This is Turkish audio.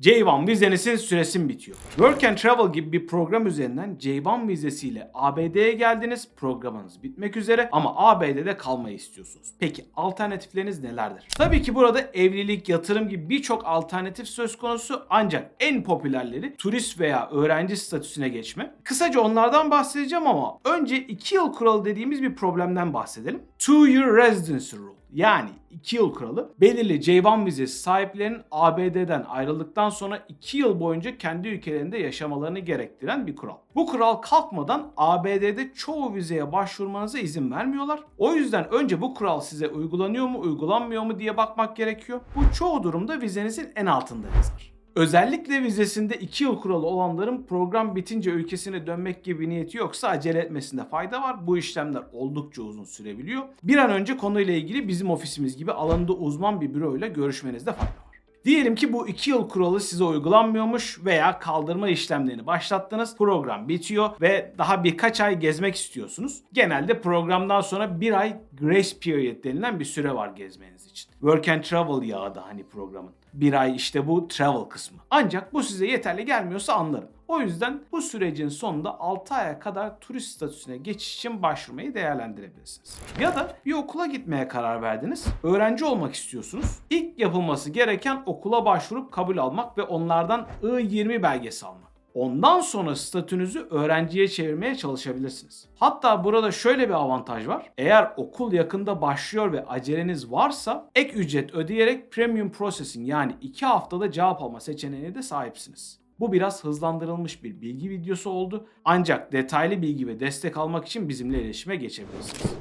J1 vizenizin süresi bitiyor. Work and Travel gibi bir program üzerinden J1 vizesiyle ABD'ye geldiniz. Programınız bitmek üzere ama ABD'de kalmayı istiyorsunuz. Peki alternatifleriniz nelerdir? Tabii ki burada evlilik, yatırım gibi birçok alternatif söz konusu ancak en popülerleri turist veya öğrenci statüsüne geçme. Kısaca onlardan bahsedeceğim ama önce 2 yıl kuralı dediğimiz bir problemden bahsedelim. Two year residency rule yani 2 yıl kuralı belirli J1 vizesi sahiplerinin ABD'den ayrıldıktan sonra 2 yıl boyunca kendi ülkelerinde yaşamalarını gerektiren bir kural. Bu kural kalkmadan ABD'de çoğu vizeye başvurmanıza izin vermiyorlar. O yüzden önce bu kural size uygulanıyor mu uygulanmıyor mu diye bakmak gerekiyor. Bu çoğu durumda vizenizin en altında yazar. Özellikle vizesinde 2 yıl kuralı olanların program bitince ülkesine dönmek gibi niyeti yoksa acele etmesinde fayda var. Bu işlemler oldukça uzun sürebiliyor. Bir an önce konuyla ilgili bizim ofisimiz gibi alanında uzman bir büro ile görüşmenizde fayda var. Diyelim ki bu 2 yıl kuralı size uygulanmıyormuş veya kaldırma işlemlerini başlattınız. Program bitiyor ve daha birkaç ay gezmek istiyorsunuz. Genelde programdan sonra bir ay grace period denilen bir süre var gezmeniz için. Work and travel yağı da hani programın. Bir ay işte bu travel kısmı. Ancak bu size yeterli gelmiyorsa anlarım. O yüzden bu sürecin sonunda 6 aya kadar turist statüsüne geçiş için başvurmayı değerlendirebilirsiniz. Ya da bir okula gitmeye karar verdiniz. Öğrenci olmak istiyorsunuz. İlk yapılması gereken okula başvurup kabul almak ve onlardan I-20 belgesi almak. Ondan sonra statünüzü öğrenciye çevirmeye çalışabilirsiniz. Hatta burada şöyle bir avantaj var. Eğer okul yakında başlıyor ve aceleniz varsa ek ücret ödeyerek premium processing yani 2 haftada cevap alma seçeneğine de sahipsiniz. Bu biraz hızlandırılmış bir bilgi videosu oldu. Ancak detaylı bilgi ve destek almak için bizimle iletişime geçebilirsiniz.